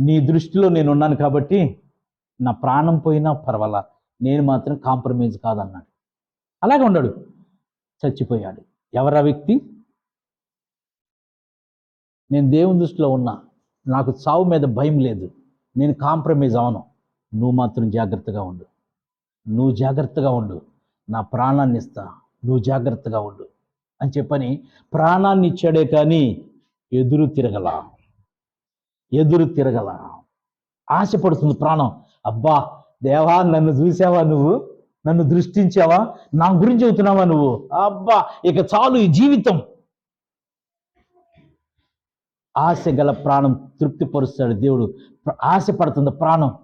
నీ దృష్టిలో నేను ఉన్నాను కాబట్టి నా ప్రాణం పోయినా పర్వాలా. నేను మాత్రం కాంప్రమైజ్ కాదన్నాడు. అలాగే ఉన్నాడు. చచ్చిపోయాడు. ఎవరా వ్యక్తి? నేను దేవుని దృష్టిలో ఉన్నా. నాకు చావు మీద భయం లేదు. నేను కాంప్రమైజ్ అవను. నువ్వు మాత్రం జాగ్రత్తగా ఉండు. నువ్వు జాగ్రత్తగా ఉండు. నా ప్రాణాన్ని ఇస్తా. నువ్వు జాగ్రత్తగా ఉండు. అని చెప్పని ప్రాణాన్ని ఇచ్చాడే కానీ ఎదురు తిరగలా. ఎదురు తిరగల. ఆశపడుతుంది ప్రాణం. అబ్బా దేవా నన్ను చూసావా నువ్వు? నన్ను దృష్టించావా? నా గురించి చెబుతున్నావా నువ్వు? అబ్బా ఇక చాలు ఈ జీవితం. ఆశ గల ప్రాణం తృప్తిపరుస్తాడు దేవుడు. ఆశపడుతుంది ప్రాణం.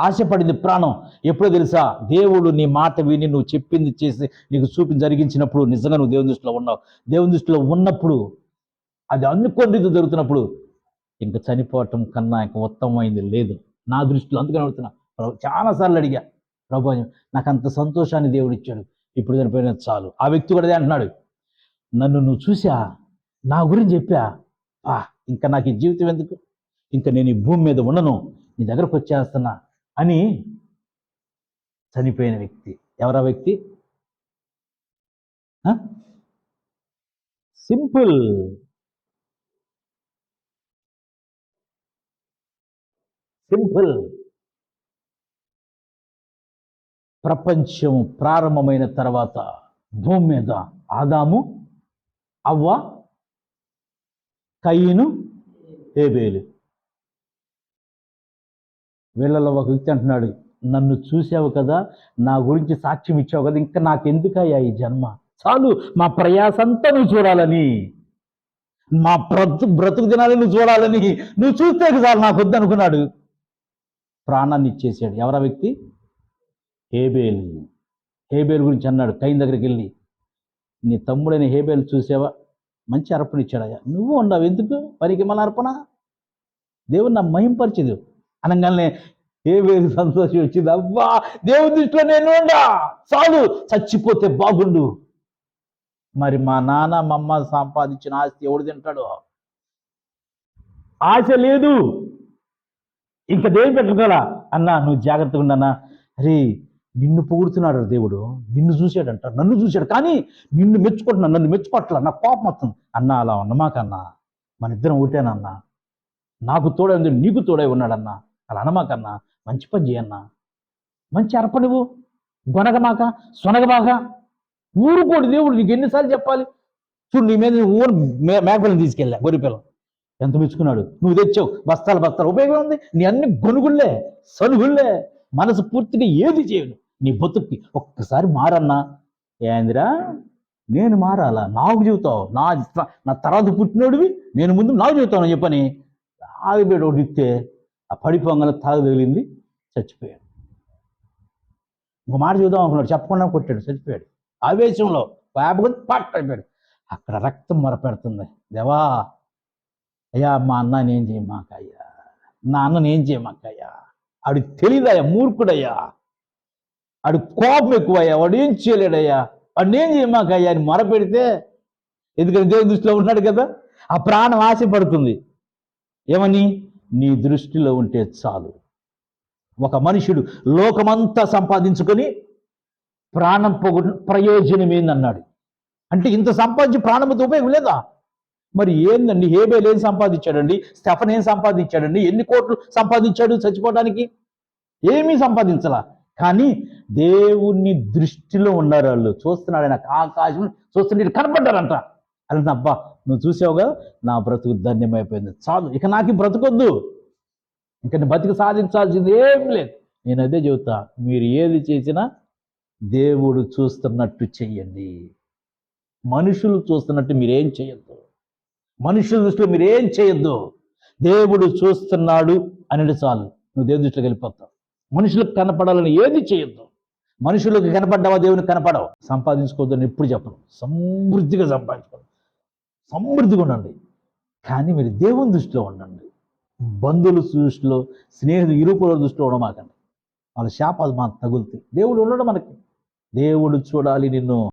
ఆశపడింది ప్రాణం. ఎప్పుడో తెలుసా? దేవుడు నీ మాట విని నువ్వు చెప్పింది చేసి నీకు చూపి జరిగించినప్పుడు నిజంగా నువ్వు దేవుని దృష్టిలో ఉన్నావు. దేవుని దృష్టిలో ఉన్నప్పుడు అది అనుకోని జరుగుతున్నప్పుడు ఇంకా చనిపోవటం కన్నా ఇంకా ఉత్తమమైంది లేదు. నా దృష్టిలో అందుకని అడుగుతున్నా. ప్రభు చాలాసార్లు అడిగా. ప్రభు నాకు అంత సంతోషాన్ని దేవుడు ఇచ్చాడు. ఇప్పుడు చనిపోయిన చాలు. ఆ వ్యక్తి కూడా అదే అంటున్నాడు. నన్ను నువ్వు చూసా నా గురించి చెప్పా? ఆ ఇంకా నాకు ఈ జీవితం ఎందుకు? ఇంకా నేను ఈ భూమి మీద ఉండను. నీ దగ్గరకు వచ్చేస్తున్నా అని చనిపోయిన వ్యక్తి. ఎవరా వ్యక్తి? సింపుల్. సింపుల్. ప్రపంచం ప్రారంభమైన తర్వాత భూమి మీద ఆదాము అవ్వ కయ్యను ఏబేలు వీళ్ళలో ఒక వ్యక్తి అంటున్నాడు నన్ను చూసావు కదా నా గురించి సాక్ష్యం ఇచ్చావు కదా ఇంకా నాకెందుకయ్యా ఈ జన్మ? చాలు మా ప్రయాసంతా నువ్వు చూడాలని. మా బ్రతు బ్రతుకు దినాలని నువ్వు చూడాలని. నువ్వు చూస్తే చాలు నాకు వద్దనుకున్నాడు అనుకున్నాడు ప్రాణాన్ని ఇచ్చేసాడు ఎవరా వ్యక్తి? హేబేల్. హేబేల్ గురించి అన్నాడు. కైన్ దగ్గరికి వెళ్ళి నీ తమ్ముడైన హేబేల్ చూసావా? మంచి అర్పణ ఇచ్చాడయ్యా నువ్వు ఉండవు ఎందుకు? పనికి మన అర్పణ? దేవుడు నా మహింపరిచేది. అనగానే హేబేల్ సంతోషం వచ్చింది. అబ్బా దేవుని దృష్టిలో నేను ఉండా. చాలు చచ్చిపోతే బాగుండు. మరి మా నాన్న మా అమ్మ సంపాదించిన ఆస్తి ఎవడు తింటాడు? ఆశ లేదు. ఇంకా దేవుని పెట్టగల అన్నా నువ్వు జాగ్రత్తగా ఉండన్నా అరే నిన్ను పొగుడుతున్నాడు దేవుడు. నిన్ను చూశాడంట. నన్ను చూశాడు. కానీ నిన్ను మెచ్చుకుంటున్నా నన్ను మెచ్చుకోవట్లా? నా కోపం వస్తుంది. అన్న అలా ఉన్నమాకన్నా మన ఇద్దరం ఒకటేనన్నా నాకు తోడై ఉంది నీకు తోడై ఉన్నాడన్నా అలా అనమాకన్నా మంచి పని చేయన్నా మంచి అర్ప నువ్వు గొనగమాక సొనగమాక. ఊరుకోడు దేవుడు. నీకు ఎన్నిసార్లు చెప్పాలి? చూడు నీ మీద ఊరు మేకపిల్లని తీసుకెళ్ళా గొర్రెపిల్లం ఎంత మెచ్చుకున్నాడు నువ్వు తెచ్చావు. బస్తాలు బస్తాలు. ఉపయోగం ఉంది నీ అన్ని గొనుగుళ్ళే సలుగుళ్ళే మనసు పూర్తిగా ఏది చేయను. నీ బతుక్కి. ఒక్కసారి మారన్నా. ఏందిరా నేను మారాలా? నాకు చెబుతావు. నా నా తర్వాత పుట్టినోడివి. నేను ముందు నాకు చెబుతాను చెప్పని. ఆగిపోయాడు ఒకటి ఇస్తే. ఆ పడిపోగానే తాగు తగిలింది. చచ్చిపోయాడు. ఇంకో మాట చూద్దాం అనుకున్నాడు. చెప్పకుండా కొట్టాడు. చచ్చిపోయాడు. ఆవేశంలో పాప పట్టడిపోయాడు అక్కడ రక్తం మొరపెడుతుంది. దేవా అయ్యా మా అన్న ఏం చేయమాకయ్యా నా అన్న ఏం చేయమాకయ్యా. ఆడు తెలియదయ్యా మూర్ఖుడయ్యా. ఆడు కోపం ఎక్కువయ్యా వాడు ఏం చేయలేడయ్యా. వాడు నేను చేయమాకయ్యా అని మొరపెడితే ఎందుకంటే దేవుని దృష్టిలో ఉన్నాడు కదా ఆ ప్రాణం ఆశపడుతుంది. ఏమని? నీ దృష్టిలో ఉంటే చాలు. ఒక మనుషుడు లోకమంతా సంపాదించుకొని ప్రాణం పొగు ప్రయోజనం ఏందన్నాడు అంటే ఇంత సంపాదించి ప్రాణంతో ఉపయోగం లేదా? మరి ఏందండి? హేబేల్ ఏం సంపాదించాడండి? స్టెఫన్ ఏం సంపాదించాడండి? ఎన్ని కోట్లు సంపాదించాడు చచ్చిపోవడానికి ఏమీ సంపాదించలా. కానీ దేవుని దృష్టిలో ఉన్నారు వాళ్ళు. చూస్తున్నాడు ఆయన ఆకాశం చూస్తుంటే కనపడ్డారంట అలా అబ్బా నువ్వు చూసావుగా? నా బ్రతుకు ధన్యమైపోయింది. చాలు ఇక నాకు ఈ బ్రతుకొద్దు. ఇక నీ సాధించాల్సింది ఏం లేదు. నేను అదే చెబుతా మీరు ఏది చేసినా దేవుడు చూస్తున్నట్టు చెయ్యండి. మనుషులు చూస్తున్నట్టు మీరేం చేయొద్దు. మనుషుల దృష్టిలో మీరు ఏం చేయొద్దు? దేవుడు చూస్తున్నాడు అనేది చాలు. నువ్వు దేవుని దృష్టిలోకి వెళ్ళిపోతావు. మనుషులకు కనపడాలని ఏది చేయొద్దు? మనుషులకు కనపడ్డావా? దేవునికి కనపడవు. సంపాదించుకోవద్దని ఎప్పుడు చెప్పను. సమృద్ధిగా సంపాదించుకోండి. సమృద్ధిగా ఉండండి. కానీ మీరు దేవుని దృష్టిలో ఉండండి. బంధువుల దృష్టిలో స్నేహితులు ఇరుపుల దృష్టిలో ఉండమాకండి. వాళ్ళ శాపాలు మాకు తగులుతాయి. దేవుడు ఉండడం మనకి. దేవుడు చూడాలి నిన్ను.